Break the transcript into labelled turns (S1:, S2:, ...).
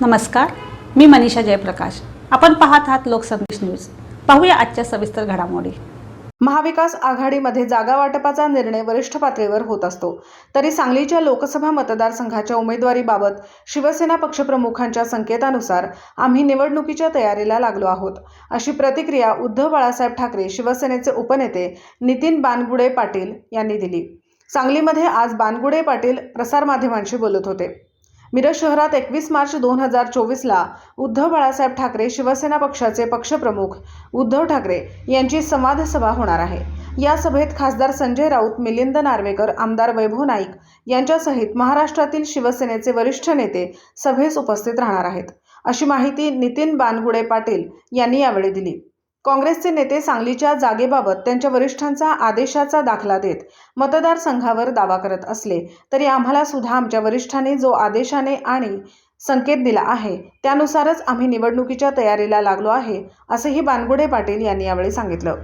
S1: नमस्कार मी मनीषा जयप्रकाश. आपण पाहत आहात लोकसंदेश न्यूज. पाहूया आजच्या सविस्तर घडामोडी.
S2: महाविकास आघाडीमध्ये जागा वाटपाचा निर्णय वरिष्ठ पातळीवर होत असतो. तरी सांगलीच्या लोकसभा मतदारसंघाच्या उमेदवारीबाबत शिवसेना पक्षप्रमुखांच्या संकेतानुसार आम्ही निवडणुकीच्या तयारीला लागलो आहोत. अशी प्रतिक्रिया उद्धव बाळासाहेब ठाकरे शिवसेनेचे उपनेते नितीन बानगुडे पाटील यांनी दिली. सांगलीमध्ये आज बानगुडे पाटील प्रसारमाध्यमांशी बोलत होते. मिरज शहरात एकवीस मार्च दोन हजार चोवीसला उद्धव बाळासाहेब ठाकरे शिवसेना पक्षाचे पक्षप्रमुख उद्धव ठाकरे यांची संवाद सभा होणार आहे. या सभेत खासदार संजय राऊत मिलिंद नार्वेकर आमदार वैभव नाईक यांच्यासहित महाराष्ट्रातील शिवसेनेचे वरिष्ठ नेते सभेस उपस्थित राहणार आहेत. अशी माहिती नितीन बानगुडे पाटील यांनी यावेळी दिली. काँग्रेसचे नेते सांगलीच्या जागेबाबत त्यांच्या वरिष्ठांचा आदेशाचा दाखला देत मतदारसंघावर दावा करत असले तरी आम्हाला सुद्धा आमच्या वरिष्ठांनी जो आदेशाने आणि संकेत दिला आहे त्यानुसारच आम्ही निवडणुकीच्या तयारीला लागलो आहे असंही बानगुडे पाटील यांनी यावेळी सांगितलं.